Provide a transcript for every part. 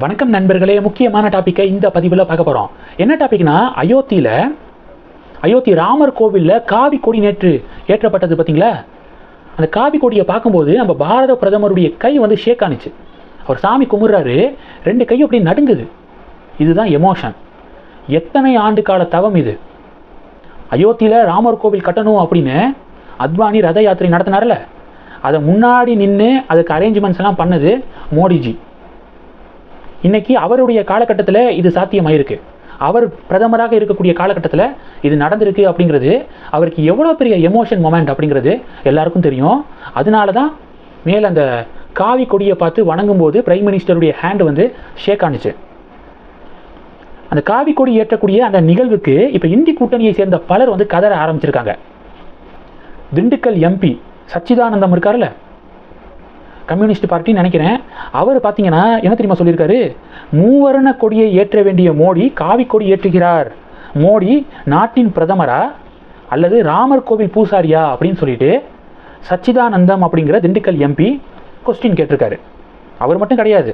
வணக்கம் நண்பர்களே முக்கியமான டாப்பிக்கை இந்த பதிவில் பார்க்க போகிறோம் என்ன டாபிக்னா அயோத்தியில் அயோத்தி ராமர் கோவிலில் காவி கொடி நேற்று ஏற்றப்பட்டது பார்த்தீங்களா? அந்த காவி கொடியை பார்க்கும்போது நம்ம பாரத பிரதமருடைய கை வந்து ஷேக் ஆனிச்சு. அவர் சாமி கும்பிட்றாரு ரெண்டு கையும் அப்படி நடுங்குது. இதுதான் எமோஷன் எத்தனை ஆண்டு கால தவம் இது? அயோத்தியில் ராமர் கோவில் கட்டணும் அப்படின்னு அத்வானி ரத யாத்திரை நடத்தினார்ல. அதை முன்னாடி நின்று அதுக்கு அரேஞ்ச்மெண்ட்ஸ் எல்லாம் பண்ணது மோடிஜி. இன்னைக்கு அவருடைய காலகட்டத்தில் இது சாத்தியமாயிருக்கு. அவர் பிரதமராக இருக்கக்கூடிய காலகட்டத்தில் இது நடந்திருக்கு அப்படிங்கிறது அவருக்கு எவ்வளோ பெரிய எமோஷன் மொமெண்ட் அப்படிங்கிறது எல்லாருக்கும் தெரியும். அதனால தான் மேலே அந்த காவி கொடியை பார்த்து வணங்கும்போது பிரைம் மினிஸ்டருடைய ஹேண்ட் வந்து ஷேக் ஆனுச்சு. அந்த காவி கொடி ஏற்றக்கூடிய அந்த நிகழ்வுக்கு இப்போ இந்தி கூட்டணியை சேர்ந்த பலர் வந்து கதற ஆரம்பிச்சிருக்காங்க. திண்டுக்கல் எம்பி சச்சிதானந்தம் இருக்கார்ல கம்யூனிஸ்ட் பார்ட்டின்னு நினைக்கிறேன். அவர் பார்த்தீங்கன்னா என்ன தெரியுமா சொல்லியிருக்காரு? மூவர்ண கொடியை ஏற்ற வேண்டிய மோடி காவி கொடி ஏற்றுகிறார். மோடி நாட்டின் பிரதமரா? அல்லது ராமர் கோவில் பூசாரியா? அப்படின்னு சொல்லிட்டு சச்சிதானந்தம் அப்படிங்கிற திண்டுக்கல் எம்பி கொஸ்டின் கேட்டிருக்காரு. அவர் மட்டும் கிடையாது.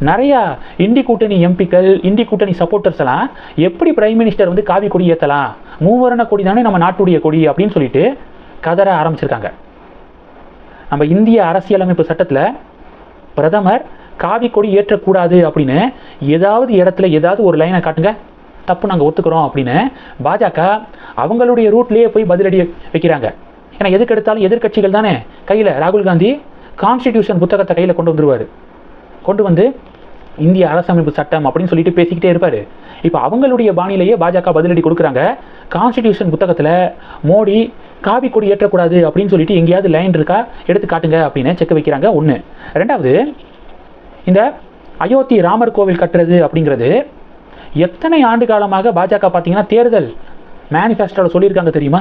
நிறையா இந்தி கூட்டணி எம்பிக்கள் இந்தி கூட்டணி சப்போர்ட்டர்ஸ் எல்லாம் எப்படி பிரைம் மினிஸ்டர் வந்து காவி கொடி ஏற்றலாம் மூவர்ண கொடி தானே நம்ம நாட்டுடைய கொடி அப்படின்னு சொல்லிட்டு கதற ஆரம்பிச்சிருக்காங்க. நம்ம இந்திய அரசியலமைப்பு சட்டத்தில் பிரதமர் காவி கொடி ஏற்றக்கூடாது அப்படின்னு ஏதாவது இடத்துல ஏதாவது ஒரு லைனை காட்டுங்க. தப்பு நாங்கள் ஒத்துக்கிறோம் அப்படின்னு பாஜக அவங்களுடைய ரூட்லேயே போய் பதிலடி வைக்கிறாங்க. ஏன்னா எதுக்கு எடுத்தாலும் எதிர்க்கட்சிகள் தானே. கையில் ராகுல் காந்தி கான்ஸ்டிடியூஷன் புத்தகத்தை கையில் கொண்டு வந்துருவார். கொண்டு வந்து இந்திய அரசமைப்பு சட்டம் அப்படின்னு சொல்லிட்டு பேசிக்கிட்டே இருப்பார். இப்போ அவங்களுடைய பாணியிலேயே பாஜக பதிலடி கொடுக்குறாங்க. கான்ஸ்டிடியூஷன் புத்தகத்தில் மோடி காவி கொடி ஏற்றக்கூடாது அப்படின்னு சொல்லிட்டு எங்கேயாவது லைன் இருக்கா? எடுத்து காட்டுங்க அப்படின்னு செக் வைக்கிறாங்க. ஒன்று ரெண்டாவது இந்த அயோத்தி ராமர் கோவில் கட்டுறது அப்படிங்கிறது எத்தனை ஆண்டு காலமாக பாஜக பார்த்தீங்கன்னா தேர்தல் மேனிஃபெஸ்டோவில் சொல்லியிருக்காங்க தெரியுமா?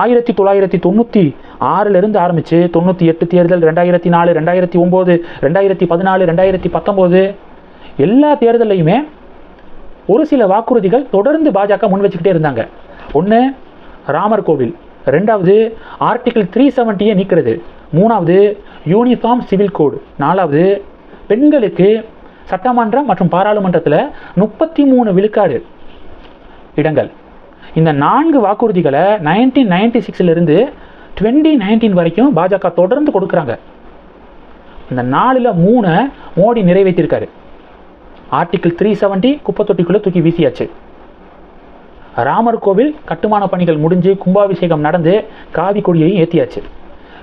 ஆயிரத்தி தொள்ளாயிரத்தி தொண்ணூற்றி ஆறிலிருந்து ஆரம்பித்து தொண்ணூற்றி எட்டு தேர்தல் ரெண்டாயிரத்தி நாலு ரெண்டாயிரத்தி ஒம்பது ரெண்டாயிரத்தி பதினாலு ரெண்டாயிரத்தி பத்தொம்போது எல்லா தேர்தலையுமே ஒரு சில வாக்குறுதிகள் தொடர்ந்து பாஜக முன் வச்சுக்கிட்டே இருந்தாங்க. ஒன்று ராமர் கோவில். ரெண்டாவது ஆர்டிகிள் த்ரீ செவன்ட்டியை நீக்கிறது. மூணாவது யூனிஃபார்ம் சிவில் கோடு நாலாவது பெண்களுக்கு சட்டமன்றம் மற்றும் பாராளுமன்றத்தில் முப்பத்தி மூணு விழுக்காடு இடங்கள். இந்த நான்கு வாக்குறுதிகளை நைன்டீன் நைன்டி சிக்ஸ்லேருந்து டுவெண்ட்டி நைன்டீன் வரைக்கும் பாஜக தொடர்ந்து கொடுக்குறாங்க. இந்த நாலில் மூணை மோடி நிறைவேற்றிருக்காரு. ஆர்டிகிள் த்ரீ செவன்ட்டி குப்பத்தொட்டிக்குள்ளே தூக்கி வீசியாச்சு. ராமர் கோவில் கட்டுமான பணிகள் முடிஞ்சு கும்பாபிஷேகம் நடந்து காவி கொடியையும் ஏற்றியாச்சு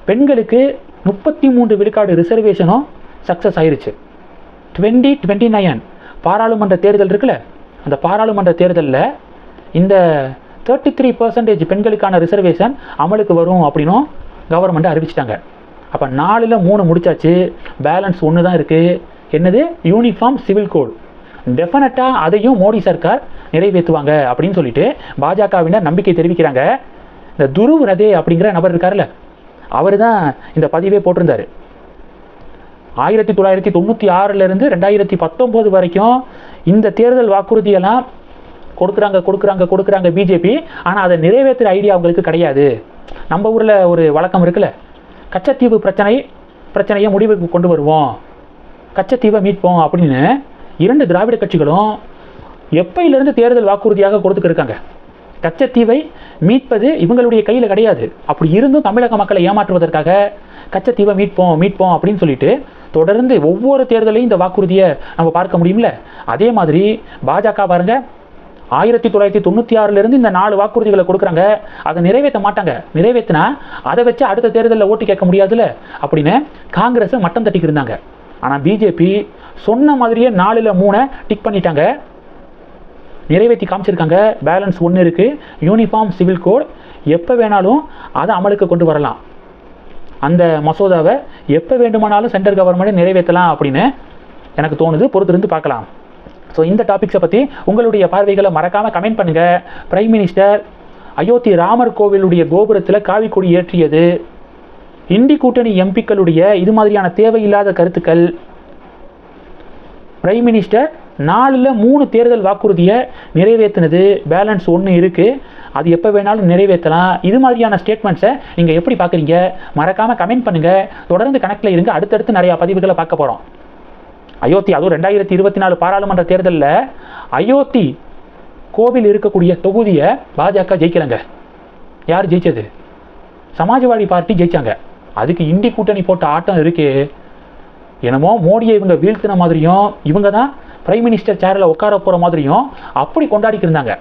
பெண்களுக்கு முப்பத்தி மூன்று விழுக்காடு ரிசர்வேஷனும் சக்ஸஸ் ஆயிருச்சு. டுவெண்ட்டி டுவெண்ட்டி நைன் பாராளுமன்ற தேர்தல் இருக்குல்ல? அந்த பாராளுமன்ற தேர்தலில் இந்த தேர்ட்டி த்ரீ பர்சன்டேஜ் பெண்களுக்கான ரிசர்வேஷன் அமலுக்கு வரும் அப்படின்னும் கவர்மெண்ட் அறிவிச்சிட்டாங்க. அப்போ நாலில் மூணு முடிச்சாச்சு. பேலன்ஸ் ஒன்று தான் இருக்குது என்னது யூனிஃபார்ம் சிவில் கோட் டெஃபினட்டாக அதையும் மோடி சர்க்கார் நிறைவேற்றுவாங்க அப்படின்னு சொல்லிட்டு பாஜகவினர் நம்பிக்கை தெரிவிக்கிறாங்க. இந்த துருவ் ரதே அப்படிங்கிற நபர் இருக்கார்ல அவர் தான் இந்த பதிவே போட்டிருந்தார். ஆயிரத்தி தொள்ளாயிரத்தி தொண்ணூற்றி ஆறிலிருந்து ரெண்டாயிரத்தி பத்தொம்போது வரைக்கும் இந்த தேர்தல் வாக்குறுதியெல்லாம் கொடுக்குறாங்க கொடுக்குறாங்க கொடுக்குறாங்க பிஜேபி ஆனால் அதை நிறைவேற்றுற ஐடியா அவங்களுக்கு கிடையாது. நம்ம ஊரில் ஒரு வழக்கம் இருக்குல்ல கச்சத்தீவு பிரச்சனை பிரச்சனையை முடிவுக்கு கொண்டு வருவோம். கச்சத்தீவை மீட்போம் அப்படின்னு இரண்டு திராவிட கட்சிகளும் எப்பையிலிருந்து தேர்தல் வாக்குறுதியாக கொடுத்துட்டு இருக்காங்க? கச்சத்தீவை மீட்பது இவங்களுடைய கையில் கிடையாது. அப்படி இருந்தும் தமிழக மக்களை ஏமாற்றுவதற்காக கச்சத்தீவை மீட்போம் மீட்போம் அப்படின்னு சொல்லிட்டு தொடர்ந்து ஒவ்வொரு தேர்தலையும் இந்த வாக்குறுதியை நம்ம பார்க்க முடியும்ல? அதே மாதிரி பாஜக பாருங்க ஆயிரத்தி தொள்ளாயிரத்தி தொண்ணூற்றி ஆறுலேருந்து இந்த நாலு வாக்குறுதிகளை கொடுக்குறாங்க. அதை நிறைவேற்ற மாட்டாங்க. நிறைவேற்றினா அதை வச்சு அடுத்த தேர்தலில் ஓட்டு கேட்க முடியாதுல்ல? அப்படின்னு காங்கிரஸை மட்டம் தட்டிக்கிருந்தாங்க ஆனால் பிஜேபி சொன்ன மாதிரியே நாலில் மூணை டிக் பண்ணிட்டாங்க. நிறைவேற்றி காமிச்சிருக்காங்க. பேலன்ஸ் ஒன்று இருக்குது யூனிஃபார்ம் சிவில் கோட் எப்போ வேணாலும் அதை அமலுக்கு கொண்டு வரலாம். அந்த மசோதாவை எப்போ வேண்டுமானாலும் சென்ட்ரல் கவர்மெண்ட் நிறைவேற்றலாம் அப்படின்னு எனக்கு தோணுது. பொறுத்திருந்து பார்க்கலாம். ஸோ இந்த டாபிக்ஸை பற்றி உங்களுடைய பார்வைகளை மறக்காமல் கமெண்ட் பண்ணுங்கள் பிரைம் மினிஸ்டர் அயோத்தி ராமர் கோவிலுடைய கோபுரத்தில் காவி கொடி ஏற்றியது. இந்தி கூட்டணி எம்பிக்களுடைய இது மாதிரியான தேவையில்லாத கருத்துக்கள். பிரைம் மினிஸ்டர் நாலில் மூணு தேர்தல் வாக்குறுதியை நிறைவேற்றினது பேலன்ஸ் ஒன்று இருக்குது அது எப்போ வேணாலும் நிறைவேற்றலாம். இது மாதிரியான ஸ்டேட்மெண்ட்ஸை நீங்கள் எப்படி பார்க்குறீங்க? மறக்காமல் கமெண்ட் பண்ணுங்கள் தொடர்ந்து கணக்கில் இருங்க. அடுத்தடுத்து நிறையா பதிவுகளை பார்க்க போகிறோம் அயோத்தி அதுவும் ரெண்டாயிரத்தி இருபத்தி நாலு பாராளுமன்ற தேர்தலில் அயோத்தி கோவில் இருக்கக்கூடிய தொகுதியை பாஜக ஜெயிக்கிறாங்க யார் ஜெயிச்சது? சமாஜ்வாடி பார்ட்டி ஜெயிச்சாங்க. அதுக்கு இண்டி கூட்டணி போட்ட ஆட்டம் இருக்குது என்னமோ மோடியை இவங்க வீழ்த்தின மாதிரியும் இவங்க தான் பிரைம் மினிஸ்டர் சேரில் உட்கார போகிற மாதிரியும் அப்படி கொண்டாடிக்கிருந்தாங்க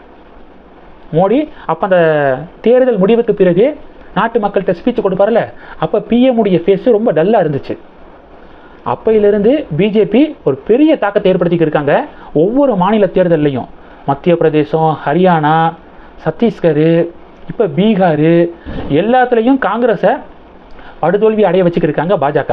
மோடி அப்போ அந்த தேர்தல் முடிவுக்கு பிறகு நாட்டு மக்கள்கிட்ட ஸ்பீச் கொடுப்பார்ல அப்போ பிஎம்முடைய ஃபேஸு ரொம்ப டல்லாக இருந்துச்சு. அப்பையிலிருந்து பிஜேபி ஒரு பெரிய தாக்கத்தை ஏற்படுத்திக்கிட்டு இருக்காங்க ஒவ்வொரு மாநில தேர்தல்லையும். மத்திய பிரதேசம் ஹரியானா சத்தீஸ்கர் இப்போ பீகார் எல்லாத்துலேயும் காங்கிரஸை படுதோல்வி அடைய வச்சுக்கிருக்காங்க பாஜக.